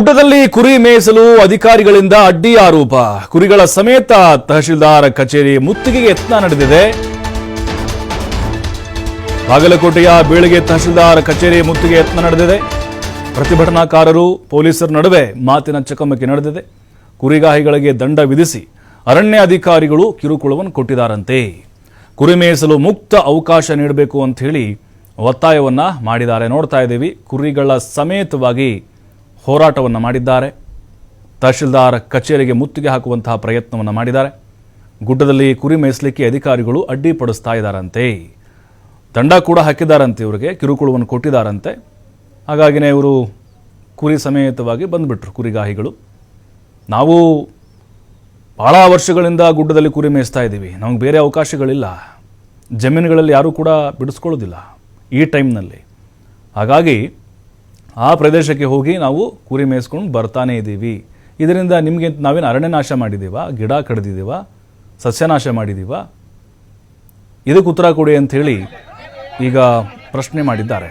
ಗುಡ್ಡದಲ್ಲಿ ಕುರಿ ಮೇಯಿಸಲು ಅಧಿಕಾರಿಗಳಿಂದ ಅಡ್ಡಿ ಆರೋಪ. ಕುರಿಗಳ ಸಮೇತ ತಹಶೀಲ್ದಾರ್ ಕಚೇರಿ ಮುತ್ತಿಗೆಗೆ ಯತ್ನ ನಡೆದಿದೆ. ಬಾಗಲಕೋಟೆಯ ಬೀಳಿಗೆ ತಹಶೀಲ್ದಾರ ಕಚೇರಿ ಮುತ್ತಿಗೆ ಯತ್ನ ನಡೆದಿದೆ. ಪ್ರತಿಭಟನಾಕಾರರು ಪೊಲೀಸರ ನಡುವೆ ಮಾತಿನ ಚಕಮಕಿ ನಡೆದಿದೆ. ಕುರಿಗಾಹಿಗಳಿಗೆ ದಂಡ ವಿಧಿಸಿ ಅರಣ್ಯ ಅಧಿಕಾರಿಗಳು ಕಿರುಕುಳವನ್ನು ಕೊಟ್ಟಿದ್ದಾರಂತೆ. ಕುರಿ ಮೇಯಿಸಲು ಮುಕ್ತ ಅವಕಾಶ ನೀಡಬೇಕು ಅಂತ ಹೇಳಿ ಒತ್ತಾಯವನ್ನ ಮಾಡಿದ್ದಾರೆ. ನೋಡ್ತಾ ಇದ್ದೀವಿ, ಕುರಿಗಳ ಸಮೇತವಾಗಿ ಹೋರಾಟವನ್ನು ಮಾಡಿದ್ದಾರೆ. ತಹಶೀಲ್ದಾರ್ ಕಚೇರಿಗೆ ಮುತ್ತಿಗೆ ಹಾಕುವಂತಹ ಪ್ರಯತ್ನವನ್ನು ಮಾಡಿದ್ದಾರೆ. ಗುಡ್ಡದಲ್ಲಿ ಕುರಿ ಮೇಯಿಸಲಿಕ್ಕೆ ಅಧಿಕಾರಿಗಳು ಅಡ್ಡಿಪಡಿಸ್ತಾ ಇದ್ದಾರಂತೆ. ದಂಡ ಕೂಡ ಹಾಕಿದ್ದಾರಂತೆ ಇವರಿಗೆ, ಕಿರುಕುಳವನ್ನು ಕೊಟ್ಟಿದ್ದಾರಂತೆ. ಹಾಗಾಗಿನೇ ಇವರು ಕುರಿ ಸಮೇತವಾಗಿ ಬಂದುಬಿಟ್ರು ಕುರಿಗಾಹಿಗಳು. ನಾವು ಭಾಳ ವರ್ಷಗಳಿಂದ ಗುಡ್ಡದಲ್ಲಿ ಕುರಿ ಮೇಯಿಸ್ತಾ ಇದ್ದೀವಿ. ನಮಗೆ ಬೇರೆ ಅವಕಾಶಗಳಿಲ್ಲ. ಜಮೀನುಗಳಲ್ಲಿ ಯಾರೂ ಕೂಡ ಬಿಡಿಸ್ಕೊಳ್ಳೋದಿಲ್ಲ ಈ ಟೈಮ್ನಲ್ಲಿ. ಹಾಗಾಗಿ ಆ ಪ್ರದೇಶಕ್ಕೆ ಹೋಗಿ ನಾವು ಕುರಿ ಮೇಯಿಸ್ಕೊಂಡು ಬರ್ತಾನೇ ಇದ್ದೀವಿ. ಇದರಿಂದ ನಿಮಗೆ ನಾವೇನು ಅರಣ್ಯ ನಾಶ ಮಾಡಿದ್ದೀವ ಗಿಡ ಕಡ್ದಿದ್ದೀವ ಸಸ್ಯನಾಶ ಮಾಡಿದ್ದೀವ ಇದಕ್ಕೆ ಉತ್ತರ ಕೊಡಿ ಅಂತ ಹೇಳಿ ಈಗ ಪ್ರಶ್ನೆ ಮಾಡಿದ್ದಾರೆ.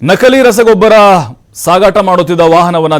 ನಕಲಿ ರಸಗೊಬ್ಬರ ಸಾಗಾಟ ಮಾಡುತ್ತಿದ್ದ ವಾಹನವನ್ನು